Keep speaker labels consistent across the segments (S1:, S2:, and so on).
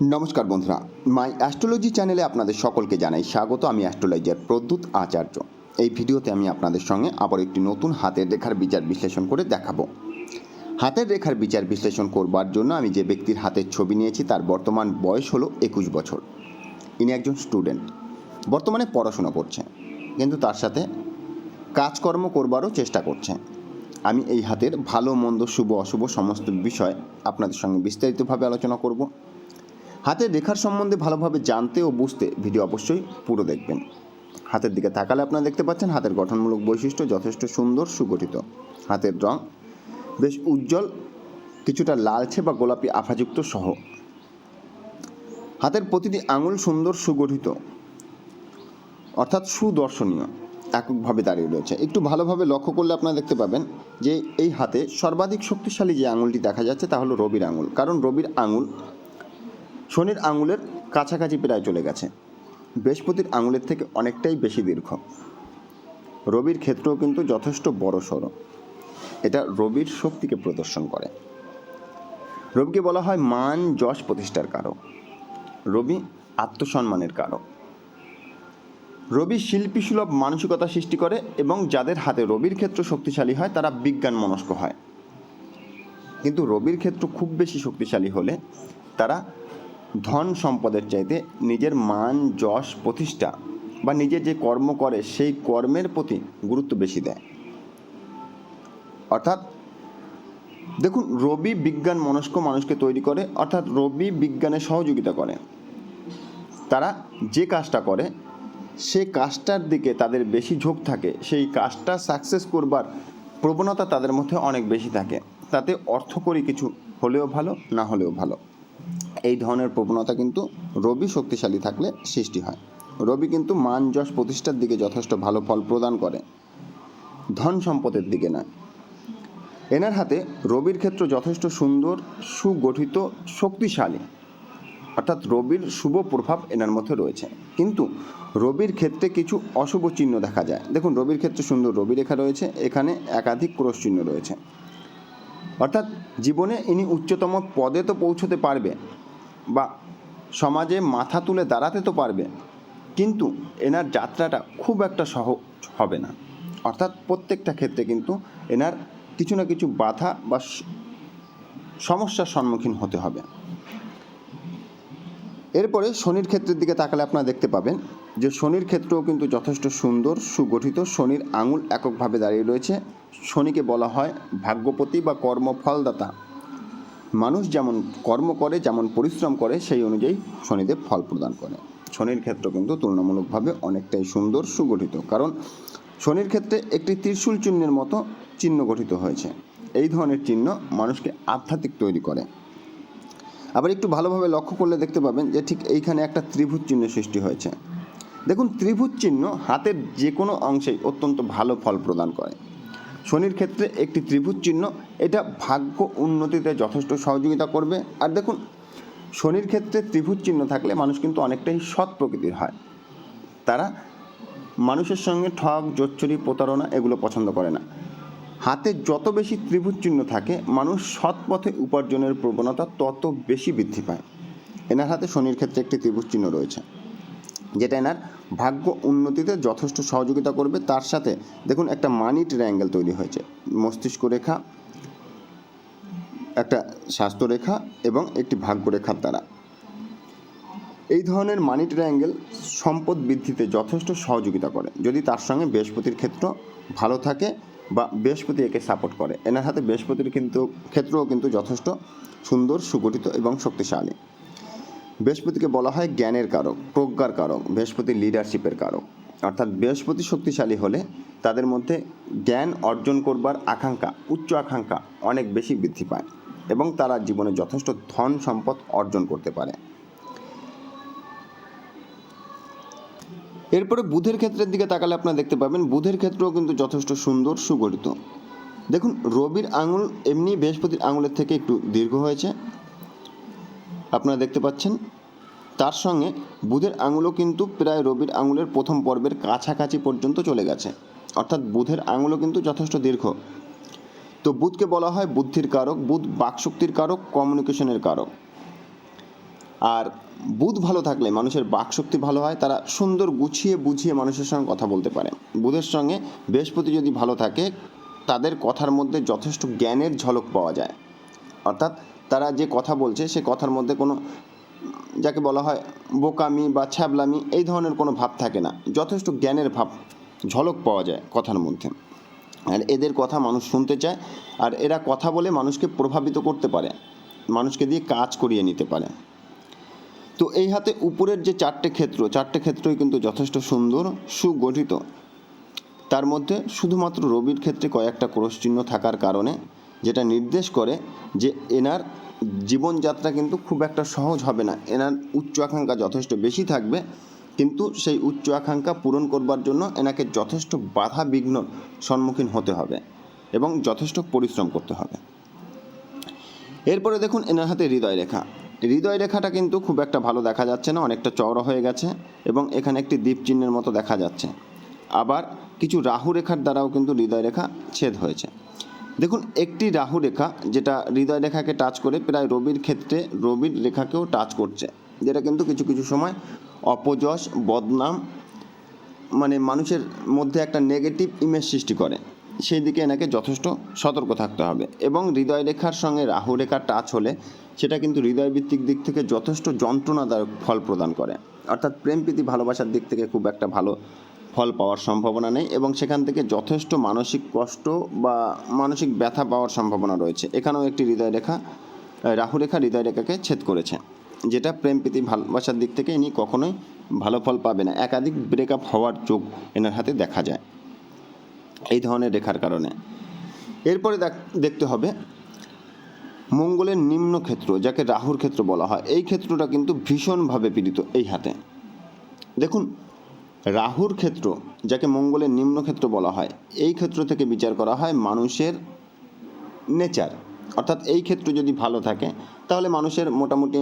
S1: নমস্কার বন্ধুরা মাই অ্যাস্ট্রোলজি চ্যানেলে আপনাদের সকলকে জানাই স্বাগত। আমি অ্যাস্ট্রোলজার প্রদ্যুৎ আচার্য। এই ভিডিওতে আমি আপনাদের সঙ্গে আবার একটি নতুন হাতের রেখার বিচার বিশ্লেষণ করে দেখাবো। হাতের রেখার বিচার বিশ্লেষণ করবার জন্য আমি যে ব্যক্তির হাতের ছবি নিয়েছি, তার বর্তমান বয়স হলো একুশ বছর। ইনি একজন স্টুডেন্ট, বর্তমানে পড়াশোনা করছে কিন্তু তার সাথে কাজকর্ম করবারও চেষ্টা করছে আমি এই হাতের ভালো, মন্দ, শুভ, অশুভ সমস্ত বিষয় আপনাদের সঙ্গে বিস্তারিতভাবে আলোচনা করব। হাতের রেখার সম্বন্ধে ভালোভাবে জানতে ও বুঝতে ভিডিও অবশ্যই পুরো দেখবেন। হাতের দিকে তাকালে আপনারা দেখতে পাচ্ছেন হাতের গঠনমূলক বৈশিষ্ট্য যথেষ্ট সুন্দর, সুগঠিত। হাতের রং বেশ উজ্জ্বল, কিছুটা লালচে বা গোলাপি আফাযুক্ত সহ। হাতের প্রতিটি আঙুল সুন্দর, সুগঠিত, অর্থাৎ সুদর্শনীয়, এককভাবে দাঁড়িয়ে রয়েছে। একটু ভালোভাবে লক্ষ্য করলে আপনারা দেখতে পাবেন যে এই হাতে সর্বাধিক শক্তিশালী যে আঙুলটি দেখা যাচ্ছে তা হলো রবির আঙুল। কারণ রবির আঙুল শনির আঙুলের কাছাকাছি প্রায় চলে গেছে। বৃহস্পতির আঙুলের থেকে অনেকটাই বেশি দীর্ঘ। রবির ক্ষেত্রেও কিন্তু যথেষ্ট বড় সড়ো। এটা রবির শক্তিকে প্রদর্শন করে। রবিকে বলা হয় মান যশ প্রতিষ্ঠার কারক। রবি আত্মসম্মানের কারক। রবি শিল্পী সুলভ মানসিকতা সৃষ্টি করে এবং যাদের হাতে রবির ক্ষেত্র শক্তিশালী হয়, তারা বিজ্ঞান মনস্ক হয়। কিন্তু রবির ক্ষেত্র খুব বেশি শক্তিশালী হলে তারা ধন সম্পদের চাইতে নিজের মান, যশ, প্রতিষ্ঠা বা নিজে যে কর্ম করে সেই কর্মের প্রতি গুরুত্ব বেশি দেয়। অর্থাৎ দেখুন, রবি বিজ্ঞান মনস্ক মানুষকে তৈরি করে, অর্থাৎ রবি বিজ্ঞানে সহযোগিতা করে। তারা যে কাজটা করে, সে কাজটার দিকে তাদের বেশি ঝোঁক থাকে। সেই কাজটা সাকসেস করবার প্রবণতা তাদের মধ্যে অনেক বেশি থাকে। তাতে অর্থকরী কিছু হলেও ভালো, না হলেও ভালো। এই ধরনের প্রবণতা কিন্তু রবি শক্তিশালী থাকলে সৃষ্টি হয়। রবি কিন্তু মান যশ প্রতিষ্ঠার দিকে যথেষ্ট ভালো ফল প্রদান করে। ধন সম্পদের দিকে নয়। এনার হাতে রবির ক্ষেত্র যথেষ্ট সুন্দর, সুগঠিত, শক্তিশালী। অর্থাৎ রবির শুভ প্রভাব এনার মধ্যে রয়েছে। কিন্তু রবির ক্ষেত্রে কিছু অশুভ চিহ্ন দেখা যায়। দেখুন, রবির ক্ষেত্রে সুন্দর রবি রেখা রয়েছে, এখানে একাধিক ক্রোশ চিহ্ন রয়েছে। অর্থাৎ জীবনে ইনি উচ্চতম পদে তো পৌঁছতে পারবে বা সমাজে মাথা তুলে দাঁড়াতে তো পারবে, কিন্তু এনার যাত্রাটা খুব একটা সহজ হবে না। অর্থাৎ প্রত্যেকটা ক্ষেত্রে কিন্তু এনার কিছু না কিছু বাধা বা সমস্যার সম্মুখীন হতে হবে। এরপরে শনির ক্ষেত্রের দিকে তাকালে আপনারা দেখতে পাবেন যে শনির ক্ষেত্রেও কিন্তু যথেষ্ট সুন্দর, সুগঠিত। শনির আঙুল এককভাবে দাঁড়িয়ে রয়েছে। শনিকে বলা হয় ভাগ্যপতি বা কর্মফলদাতা। মানুষ যেমন কর্ম করে, যেমন পরিশ্রম করে, সেই অনুযায়ী শনিদেব ফল প্রদান করে। শনির ক্ষেত্র কিন্তু তুলনামূলকভাবে অনেকটাই সুন্দর, সুগঠিত। কারণ শনির ক্ষেত্রে একটি ত্রিশূল চিহ্নের মতো চিহ্ন গঠিত হয়েছে। এই ধরনের চিহ্ন মানুষকে আধ্যাত্মিক তৈরি করে। আবার একটু ভালোভাবে লক্ষ্য করলে দেখতে পাবেন যে ঠিক এইখানে একটা ত্রিভুজ চিহ্ন সৃষ্টি হয়েছে। দেখুন, ত্রিভুজ চিহ্ন হাতের যে কোনো অংশেই অত্যন্ত ভালো ফল প্রদান করে। শনির ক্ষেত্রে একটি ত্রিভুজ চিহ্ন, এটা ভাগ্য উন্নতিতে যথেষ্ট সহযোগিতা করবে। আর দেখুন, শনির ক্ষেত্রে ত্রিভুজ চিহ্ন থাকলে মানুষ কিন্তু অনেকটাই সৎ প্রকৃতির হয়। তারা মানুষের সঙ্গে ঠক জোচ্চুরি, প্রতারণা এগুলো পছন্দ করে না। হাতে যত বেশি ত্রিভুজ চিহ্ন থাকে, মানুষ সৎ পথে উপার্জনের প্রবণতা তত বেশি বৃদ্ধি পায়। এনার হাতে শনির ক্ষেত্রে একটি ত্রিভুজ চিহ্ন রয়েছে। যেটা এনার ভাগ্য উন্নতিতে যথেষ্ট সহযোগিতা করবে। তার সাথে দেখুন একটা মানি ট্রায়াঙ্গেল তৈরি হয়েছে। মস্তিষ্ক রেখা, একটা স্বাস্থ্য রেখা এবং একটি ভাগ্য রেখার দ্বারা। এই ধরনের মানি ট্রায়াঙ্গেল সম্পদ বৃদ্ধিতে যথেষ্ট সহযোগিতা করে। যদি তার সঙ্গে বৃহস্পতির ক্ষেত্র ভালো থাকে বা বৃহস্পতি একে সাপোর্ট করে। এনার হাতে বৃহস্পতির কিন্তু ক্ষেত্রও কিন্তু যথেষ্ট সুন্দর, সুগঠিত এবং শক্তিশালী। বৃহস্পতিকে বলা হয় জ্ঞানের কারক, প্রজ্ঞার কারক, বৃহস্পতি লিডারশিপের কারক। অর্থাৎ বৃহস্পতি শক্তিশালী হলে তাদের মধ্যে জ্ঞান অর্জন করবার আকাঙ্ক্ষা, উচ্চ আকাঙ্ক্ষা অনেক বেশি বৃদ্ধি পায় এবং তারা জীবনে যথেষ্ট ধন সম্পদ অর্জন করতে পারে। এরপরে বুধের ক্ষেত্রের দিকে তাকালে আপনারা দেখতে পাবেন, বুধের ক্ষেত্রেও কিন্তু যথেষ্ট সুন্দর, সুগঠিত। দেখুন, রবির আঙুল এমনি বৃহস্পতির আঙুলের থেকে একটু দীর্ঘ হয়েছে। আপনারা দেখতে পাচ্ছেন। তার সঙ্গে বুধের আঙুলও কিন্তু প্রায় রবির আঙুলের প্রথম পর্বের কাছাকাছি পর্যন্ত চলে গেছে। অর্থাৎ বুধের আঙুলও কিন্তু যথেষ্ট দীর্ঘ। তো বুধকে বলা হয় বুদ্ধির কারক, বুধ বাকশক্তির কারক কমিউনিকেশনের কারক। আর বুধ ভালো থাকলে, মানুষের বাকশক্তি ভালো হয়, তারা সুন্দর গুছিয়ে বুঝিয়ে মানুষের সঙ্গে কথা বলতে পারে। বুধের সঙ্গে বৃহস্পতি যদি ভালো থাকে, তাদের কথার মধ্যে যথেষ্ট জ্ঞানের ঝলক পাওয়া যায়। অর্থাৎ তারা যে কথা বলছে, সে কথার মধ্যে কোনো, যাকে বলা হয় বোকামি বা ছ্যাবলামি, এই ধরনের কোনো ভাব থাকে না। যথেষ্ট জ্ঞানের ভাব, ঝলক পাওয়া যায় কথার মধ্যে। আর এদের কথা মানুষ শুনতে চায়, আর এরা কথা বলে মানুষকে প্রভাবিত করতে পারে, মানুষকে দিয়ে কাজ করিয়ে নিতে পারে। তো এই হাতে উপরের যে চারটে ক্ষেত্র, চারটে ক্ষেত্রই কিন্তু যথেষ্ট সুন্দর, সুগঠিত। তার মধ্যে শুধুমাত্র রবির ক্ষেত্রে কয়েকটা ক্রস চিহ্ন থাকার কারণে যেটা নির্দেশ করে যে এনার জীবনযাত্রা কিন্তু খুব একটা সহজ হবে না। এনার উচ্চ আকাঙ্ক্ষা যথেষ্ট বেশি থাকবে, কিন্তু সেই উচ্চ আকাঙ্ক্ষা পূরণ করবার জন্য এনাকে যথেষ্ট বাধা বিঘ্ন সম্মুখীন হতে হবে এবং যথেষ্ট পরিশ্রম করতে হবে। এরপরে দেখুন এনার হাতে হৃদয় রেখা। হৃদয় রেখাটা কিন্তু খুব একটা ভালো দেখা যাচ্ছে না, অনেকটা চওড়া হয়ে গেছে এবং এখানে একটি দ্বীপ চিহ্নের মতো দেখা যাচ্ছে। আবার কিছু রাহু রেখার দ্বারাও কিন্তু হৃদয় রেখা ছেদ হয়েছে। দেখুন, একটি রাহু রেখা যেটা হৃদয় রেখাকে টাচ করে প্রায় রবির ক্ষেত্রে রবির রেখাকেও টাচ করছে, যেটা কিন্তু কিছু কিছু সময় অপযশ, বদনাম মানে মানুষের মধ্যে একটা নেগেটিভ ইমেজ সৃষ্টি করে। সেই দিকে এনাকে যথেষ্ট সতর্ক থাকতে হবে এবং হৃদয় রেখার সঙ্গে রাহু রেখার টাচ হলে সেটা কিন্তু হৃদয় ভিত্তিক দিক থেকে যথেষ্ট যন্ত্রণাদায়ক ফল প্রদান করে। অর্থাৎ প্রেম প্রীতি ভালোবাসার দিক থেকে খুব একটা ভালো ফল পাওয়ার সম্ভাবনা নেই এবং সেখান থেকে যথেষ্ট মানসিক কষ্ট বা মানসিক ব্যথা পাওয়ার সম্ভাবনা রয়েছে। এখানেও একটি হৃদয় রেখা রাহু রেখা হৃদয় রেখাকে ছেদ করেছে, যেটা প্রেম, প্রীতি, ভালোবাসার দিক থেকে ইনি কখনোই ভালো ফল পাবে না। একাধিক ব্রেকআপ হওয়ার যোগ এনার হাতে দেখা যায় এই ধরনের রেখার কারণে। এরপরে দেখ- দেখতে হবে মঙ্গলের নিম্ন ক্ষেত্র, যাকে রাহুর ক্ষেত্র বলা হয়। এই ক্ষেত্রটা কিন্তু ভীষণভাবে পীড়িত এই হাতে। দেখুন রাহুর ক্ষেত্র, যাকে মঙ্গলের নিম্ন ক্ষেত্র বলা হয়, এই ক্ষেত্র থেকে বিচার করা হয় মানুষের নেচার। অর্থাৎ এই ক্ষেত্র যদি ভালো থাকে, তাহলে মানুষের মোটামুটি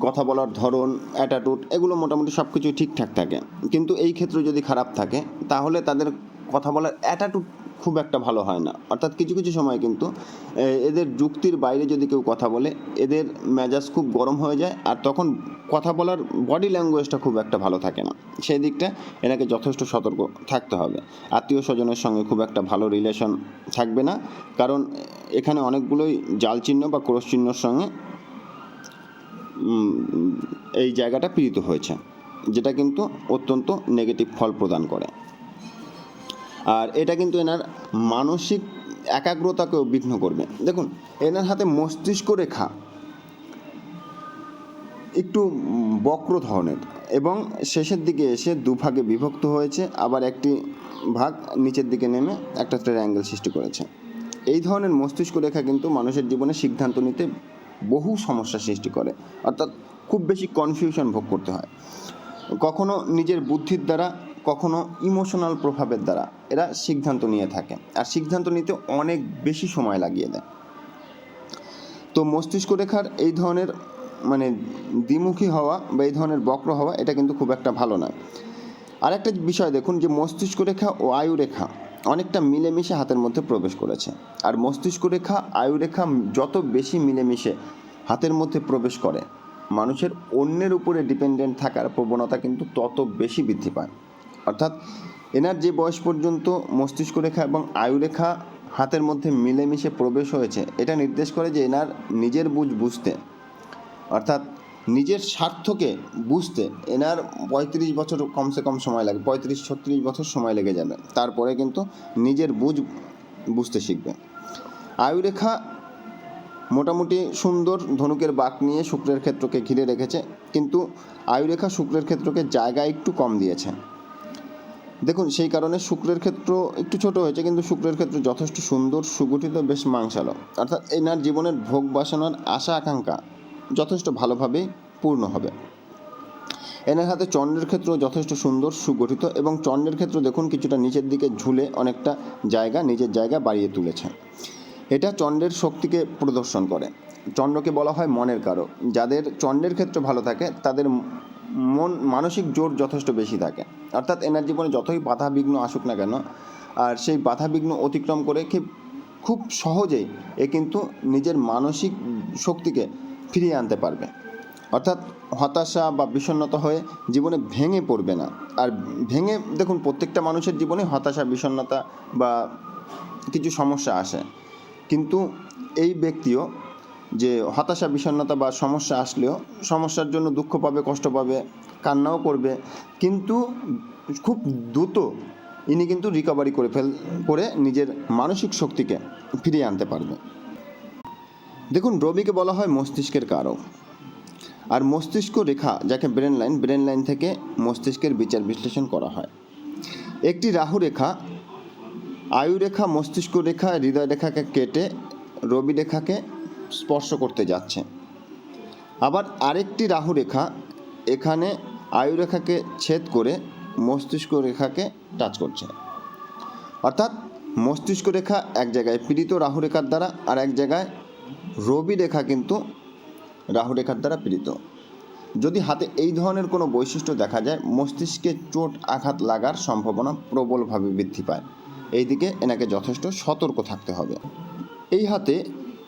S1: কথা বলার ধরন অ্যাটাটুড এগুলো মোটামুটি সব কিছু ঠিকঠাক থাকে। কিন্তু এই ক্ষেত্র যদি খারাপ থাকে, তাহলে তাদের কথা বলার অ্যাটাটুড খুব একটা ভালো হয় না। অর্থাৎ কিছু কিছু সময় কিন্তু এদের যুক্তির বাইরে যদি কেউ কথা বলে, এদের মেজাজ খুব গরম হয়ে যায় আর তখন কথা বলার বডি ল্যাঙ্গুয়েজটা খুব একটা ভালো থাকে না। সেই দিকটা এনাকে যথেষ্ট সতর্ক থাকতে হবে। আত্মীয় স্বজনের সঙ্গে খুব একটা ভালো রিলেশন থাকবে না। কারণ, এখানে অনেকগুলোই জাল চিহ্ন বা ক্রস চিহ্নর সঙ্গে এই জায়গাটা পীড়িত হয়েছে। যেটা কিন্তু অত্যন্ত নেগেটিভ ফল প্রদান করে। আর এটা কিন্তু এনার মানসিক একাগ্রতাকেও বিঘ্ন করবে। দেখুন, এনার হাতে মস্তিষ্ক রেখা একটু বক্র ধরনের এবং শেষের দিকে এসে দুভাগে বিভক্ত হয়েছে, আবার একটি ভাগ নিচের দিকে নেমে একটা ট্রায়াঙ্গেল সৃষ্টি করেছে। এই ধরনের মস্তিষ্ক রেখা কিন্তু মানুষের জীবনে সিদ্ধান্ত নিতে বহু সমস্যা সৃষ্টি করে, অর্থাৎ খুব বেশি কনফিউশন ভোগ করতে হয়। কখনো নিজের বুদ্ধির দ্বারা কখনো ইমোশনাল প্রভাবের দ্বারা এরা সিদ্ধান্ত নিয়ে থাকে। আর সিদ্ধান্ত নিতে অনেক বেশি সময় লাগিয়ে দেয়। তো মস্তিষ্ক রেখার এই ধরনের মানে দ্বিমুখী হওয়া বা এই ধরনের বক্র হওয়া এটা কিন্তু খুব একটা ভালো নয়। আর একটা বিষয় দেখুন যে মস্তিষ্ক রেখা ও আয়ু রেখা অনেকটা মিলেমিশে হাতের মধ্যে প্রবেশ করেছে। আর মস্তিষ্ক রেখা, আয়ু রেখা যত বেশি মিলেমিশে হাতের মধ্যে প্রবেশ করে, মানুষের অন্যের উপরে ডিপেন্ডেন্ট থাকার প্রবণতা কিন্তু তত বেশি বৃদ্ধি পায়। অর্থাৎ এনার যে বয়স পর্যন্ত মস্তিষ্ক রেখা এবং আয়ু রেখা হাতের মধ্যে মিলেমিশে প্রবেশ হয়েছে। এটা নির্দেশ করে যে এনার নিজের বুঝ বুঝতে, অর্থাৎ নিজের স্বার্থকে বুঝতে এনার পঁয়ত্রিশ বছর কমসে কম সময় লাগে, পঁয়ত্রিশ, ছত্রিশ বছর সময় লেগে যাবে। তারপরে কিন্তু নিজের বুঝ বুঝতে শিখবে। আয়ুরেখা মোটামুটি সুন্দর, ধনুকের বাঁক নিয়ে শুক্রের ক্ষেত্রকে ঘিরে রেখেছে, কিন্তু আয়ুরেখা শুক্রের ক্ষেত্রকে জায়গা একটু কম দিয়েছে। দেখুন, সেই কারণে শুক্রের ক্ষেত্র একটু ছোট হয়েছে, কিন্তু শুক্রের ক্ষেত্র যথেষ্ট সুন্দর, সুগঠিত, বেশ মাংসালো। অর্থাৎ এনার জীবনের ভোগ বাসনার আশা, আকাঙ্ক্ষা যথেষ্ট ভালোভাবেই পূর্ণ হবে। এনার হাতে চন্দ্রের ক্ষেত্র যথেষ্ট সুন্দর, সুগঠিত এবং চন্দ্রের ক্ষেত্র দেখুন, কিছুটা নিচের দিকে ঝুলে অনেকটা জায়গা নিজের জায়গা বাড়িয়ে তুলেছে। এটা চন্দ্রের শক্তিকে প্রদর্শন করে। চন্দ্রকে বলা হয় মনের কারক। যাদের চন্দ্রের ক্ষেত্র ভালো থাকে, তাদের মন, মানসিক জোর যথেষ্ট বেশি থাকে। অর্থাৎ এনার জীবনে যতই বাধা বিঘ্ন আসুক না কেন, আর সেই বাধা বিঘ্ন অতিক্রম করে খুব সহজেই এ কিন্তু নিজের মানসিক শক্তিকে ফিরিয়ে আনতে পারবে। অর্থাৎ হতাশা বা বিষণ্ণতা হয়ে জীবনে ভেঙে পড়বে না। আর ভেঙে, দেখুন, প্রত্যেকটা মানুষের জীবনে হতাশা, বিষণ্ণতা বা কিছু সমস্যা আসে। কিন্তু এই ব্যক্তিও যে হতাশা, বিষণ্ণতা বা সমস্যা আসলেও সমস্যার জন্য দুঃখ পাবে, কষ্ট পাবে, কান্নাও করবে। কিন্তু খুব দ্রুত ইনি কিন্তু রিকভারি করে ফেল, করে নিজের মানসিক শক্তিকে ফিরিয়ে আনতে পারবে। দেখুন, রবিকে বলা হয় মস্তিষ্কের কারক। আর মস্তিষ্ক রেখা, যাকে ব্রেন লাইন ব্রেন লাইন থেকে মস্তিষ্কের বিচার বিশ্লেষণ করা হয়। একটি রাহু রেখা, আয়ু রেখা, মস্তিষ্ক রেখা, হৃদয় রেখাকে কেটে রবি রেখাকে স্পর্শ করতে যাচ্ছে। আবার আরেকটি রাহু রেখা, এখানে আয়ু রেখাকে ছেদ করে মস্তিষ্ক রেখাকে টাচ করছে। অর্থাৎ মস্তিষ্ক রেখা এক জায়গায় পীড়িত রাহু রেখার দ্বারা আর এক জায়গায় রবি রেখা কিন্তু রাহু রেখার দ্বারা পীড়িত। যদি হাতে এই ধরনের কোনো বৈশিষ্ট্য দেখা যায়, মস্তিষ্কে চোট আঘাত লাগার সম্ভাবনা প্রবলভাবে বৃদ্ধি পায়। এই দিকে এনাকে যথেষ্ট সতর্ক থাকতে হবে। এই হাতে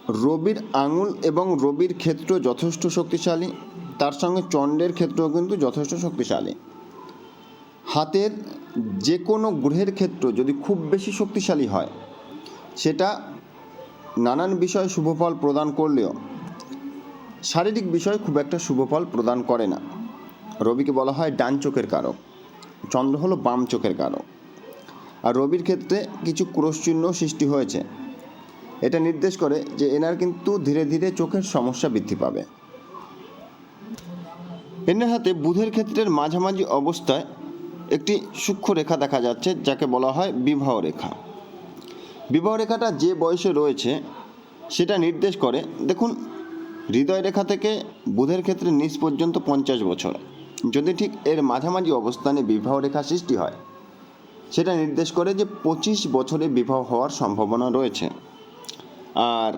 S1: রবির আঙুল এবং রবির ক্ষেত্র যথেষ্ট শক্তিশালী, তার সঙ্গে চণ্ডের ক্ষেত্রও কিন্তু যথেষ্ট শক্তিশালী। হাতের যে কোনো গ্রহের ক্ষেত্র যদি খুব বেশি শক্তিশালী হয়, সেটা নানান বিষয়ে শুভফল প্রদান করলেও শারীরিক বিষয় খুব একটা শুভফল প্রদান করে না। রবিকে বলা হয় ডান চোখের কারক। চন্দ্র হলো বাম চোখের কারক। আর রবির ক্ষেত্রে কিছু ক্রোশচিহ্ন সৃষ্টি হয়েছে। এটা নির্দেশ করে যে এনার কিন্তু ধীরে ধীরে চোখের সমস্যা বৃদ্ধি পাবে। এনার হাতে বুধের ক্ষেত্রের মাঝামাঝি অবস্থায় একটি সূক্ষ্ম রেখা দেখা যাচ্ছে, যাকে বলা হয় বিবাহ রেখা। বিবাহ রেখাটা যে বয়সে রয়েছে, সেটা নির্দেশ করে, দেখুন, হৃদয় রেখা থেকে বুধের ক্ষেত্রে নিচ পর্যন্ত পঞ্চাশ বছর। যদি ঠিক এর মাঝামাঝি অবস্থানে বিবাহ রেখা সৃষ্টি হয়, সেটা নির্দেশ করে যে পঁচিশ বছরে বিবাহ হওয়ার সম্ভাবনা রয়েছে। আর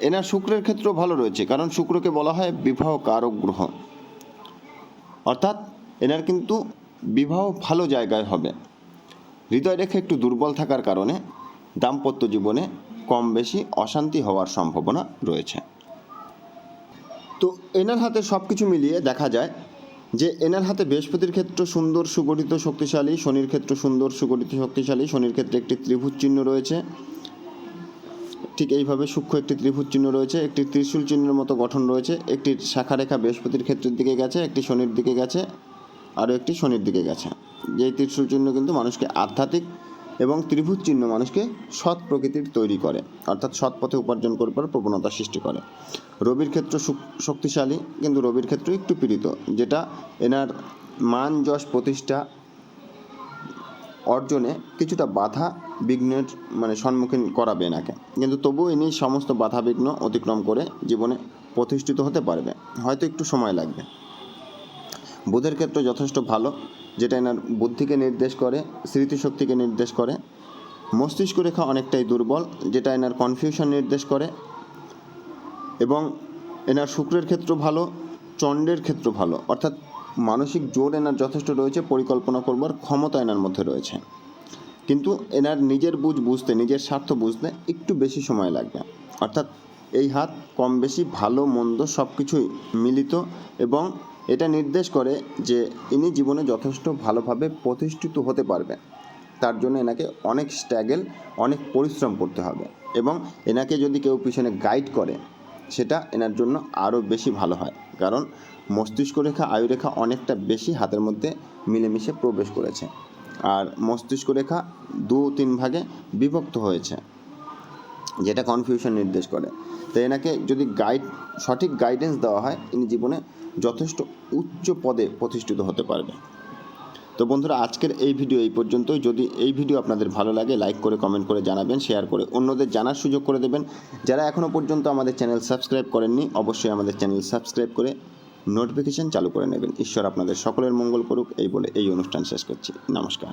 S1: এনার শুক্রের ক্ষেত্রেও ভালো রয়েছে, কারণ শুক্রকে বলা হয় বিবাহ কারক গ্রহ। অর্থাৎ এনার কিন্তু বিবাহ ভালো জায়গায় হবে। হৃদয় রেখে একটু দুর্বল থাকার কারণে দাম্পত্য জীবনে কম বেশি অশান্তি হওয়ার সম্ভাবনা রয়েছে। তো এনার হাতে সব কিছু মিলিয়ে দেখা যায় যে এনার হাতে বৃহস্পতির ক্ষেত্র সুন্দর সুগঠিত শক্তিশালী, শনির ক্ষেত্র সুন্দর সুগঠিত শক্তিশালী, শনির ক্ষেত্রে একটি ত্রিভুজ চিহ্ন রয়েছে। ঠিক এইভাবে সূক্ষ্ম একটি ত্রিভুজ চিহ্ন রয়েছে, একটি ত্রিশূল চিহ্নের মতো গঠন রয়েছে, একটি শাখা রেখা বৃহস্পতির ক্ষেত্রের দিকে গেছে, একটি শনির দিকে গেছে, আরও একটি শনির দিকে গেছে। যেই ত্রিশূল চিহ্ন কিন্তু মানুষকে আধ্যাত্মিক এবং ত্রিভুজ চিহ্ন মানুষকে সৎ প্রকৃতির তৈরি করে, অর্থাৎ সৎ পথে উপার্জন করবার প্রবণতা সৃষ্টি করে। রবির ক্ষেত্র শক্তিশালী, কিন্তু রবির ক্ষেত্র একটু পীড়িত, যেটা এনার মান যশ প্রতিষ্ঠা অর্জনে কিছুটা বাধা বিঘ্নের মানে সম্মুখীন করাবে এনাকে। কিন্তু তবুও ইনি সমস্ত বাধা বিঘ্ন অতিক্রম করে জীবনে প্রতিষ্ঠিত হতে পারবে। হয়তো একটু সময় লাগবে। বুধের ক্ষেত্রে যথেষ্ট ভালো, যেটা এনার বুদ্ধিকে নির্দেশ করে, স্মৃতিশক্তিকে নির্দেশ করে। মস্তিষ্ক রেখা অনেকটাই দুর্বল, যেটা এনার কনফিউশন নির্দেশ করে। এবং এনার শুক্রের ক্ষেত্র ভালো চণ্ডের ক্ষেত্র ভালো। অর্থাৎ মানসিক জোর এনার যথেষ্ট রয়েছে, পরিকল্পনা করবার ক্ষমতা এনার মধ্যে রয়েছে। কিন্তু এনার নিজের বুঝ বুঝতে, নিজের স্বার্থ বুঝতে একটু বেশি সময় লাগবে। অর্থাৎ এই হাত কম বেশি ভালো, মন্দ সব কিছুই মিলিত এবং এটা নির্দেশ করে যে ইনি জীবনে যথেষ্ট ভালোভাবে প্রতিষ্ঠিত হতে পারবেন। তার জন্য এনাকে অনেক স্ট্যাগেল অনেক পরিশ্রম করতে হবে এবং এনাকে যদি কেউ পিছনে গাইড করে সেটা এনার জন্য আরও বেশি ভালো হয়। কারণ মস্তিষ্ক রেখা, আয়ু রেখা অনেকটা বেশি হাতের মধ্যে মিলেমিশে প্রবেশ করেছে। আর মস্তিষ্ক রেখা দু তিন ভাগে বিভক্ত হয়েছে, যেটা কনফিউশন নির্দেশ করে। তো এনাকে যদি গাইড সঠিক গাইডেন্স দেওয়া হয়, ইনি জীবনে যথেষ্ট উচ্চ পদে প্রতিষ্ঠিত হতে পারবে তো বন্ধুরা, আজকের এই ভিডিও এই পর্যন্তই। যদি এই ভিডিও আপনাদের ভালো লাগে লাইক করে কমেন্ট করে জানাবেন শেয়ার করে অন্যদের জানার সুযোগ করে দেবেন। যারা এখনও পর্যন্ত আমাদের চ্যানেল সাবস্ক্রাইব করেননি, অবশ্যই আমাদের চ্যানেল সাবস্ক্রাইব করে নোটিফিকেশান চালু করে নেবেন। ঈশ্বর আপনাদের সকলের মঙ্গল করুক, এই বলে এই অনুষ্ঠান শেষ করছি। নমস্কার।